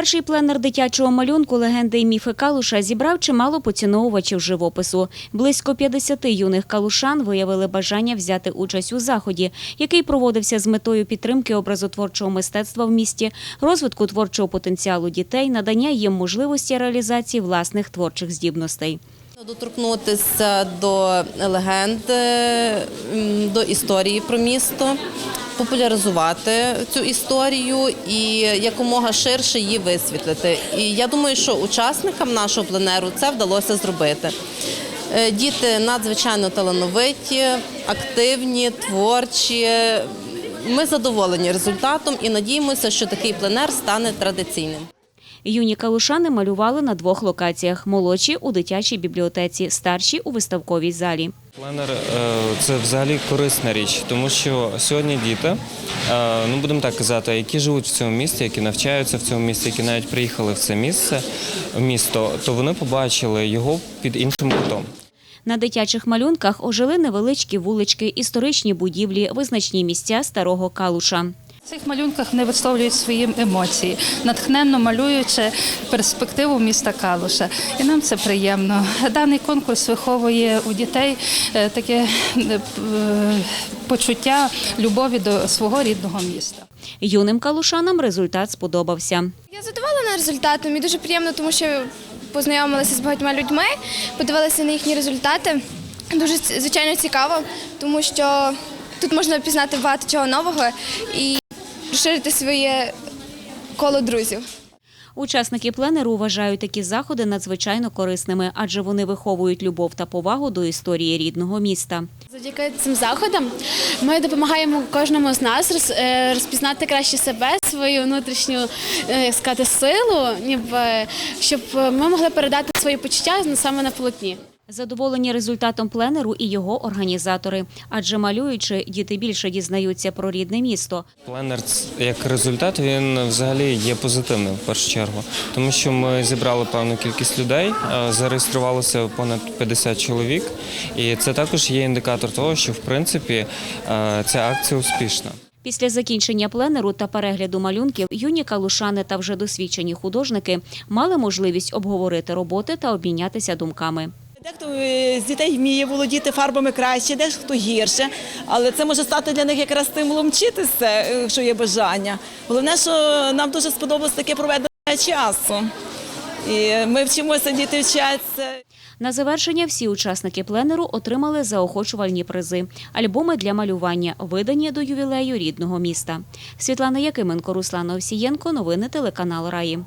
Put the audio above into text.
Перший пленер дитячого малюнку легенди і міфи Калуша зібрав чимало поціновувачів живопису. Близько 50 юних калушан виявили бажання взяти участь у заході, який проводився з метою підтримки образотворчого мистецтва в місті, розвитку творчого потенціалу дітей, надання їм можливості реалізації власних творчих здібностей. Доторкнутися до легенд, до історії про місто, популяризувати цю історію і якомога ширше її висвітлити. І я думаю, що учасникам нашого пленеру це вдалося зробити. Е, Діти надзвичайно талановиті, активні, творчі. Ми задоволені результатом і надіємося, що такий пленер стане традиційним. Юні калушани малювали на двох локаціях: молодші у дитячій бібліотеці, старші у виставковій залі. Пленер е, це взагалі корисна річ, тому що сьогодні діти, е, ну будемо так казати, які живуть в цьому місті, які навчаються в цьому місті, які навіть приїхали в це місце, місто, то вони побачили його під іншим кутом. На дитячих малюнках ожили невеличкі вулички, історичні будівлі, визначні місця старого калуша. В цих малюнках вони висловлюють свої емоції, натхненно малюючи перспективу міста Калуша. І нам це приємно. Даний конкурс виховує у дітей е, таке е, почуття любові до свого рідного міста. Юним калушанам результат сподобався. Я задоволена результатом і дуже приємно, тому що познайомилася з багатьма людьми, подивилася на їхні результати. Дуже звичайно цікаво, тому що тут можна пізнати багато чого нового і розширити своє коло друзів. Учасники пленеру вважають такі заходи надзвичайно корисними, адже вони виховують любов та повагу до історії рідного міста. Завдяки цим заходам ми допомагаємо кожному з нас е, розпізнати краще себе, свою внутрішню е, як сказати, силу, ніби щоб ми могли передати свої почуття саме на полотні. Задоволені результатом пленеру і його організатори, адже малюючи, діти більше дізнаються про рідне місто. Пленер як результат він взагалі є позитивним в першу чергу, тому що ми зібрали певну кількість людей, е, зареєструвалося понад 50 чоловік, і це також є індикатор того, що в принципі е, ця акція успішна. Після закінчення пленеру та перегляду малюнків юні калушани та вже досвідчені художники мали можливість обговорити роботи та обмінятися думками. Дехто е, з дітей вміє володіти фарбами краще, дехто гірше, але це може стати для них якраз стимулом вчитися, е, якщо є бажання. Головне, що нам дуже сподобалось таке проведення часу. І ми вчимося, діти вчаться. На завершення всі учасники пленеру отримали заохочувальні призи, альбоми для малювання, видані до ювілею рідного міста. Світлана Якименко, Руслан Овсієнко. Новини телеканал Раї.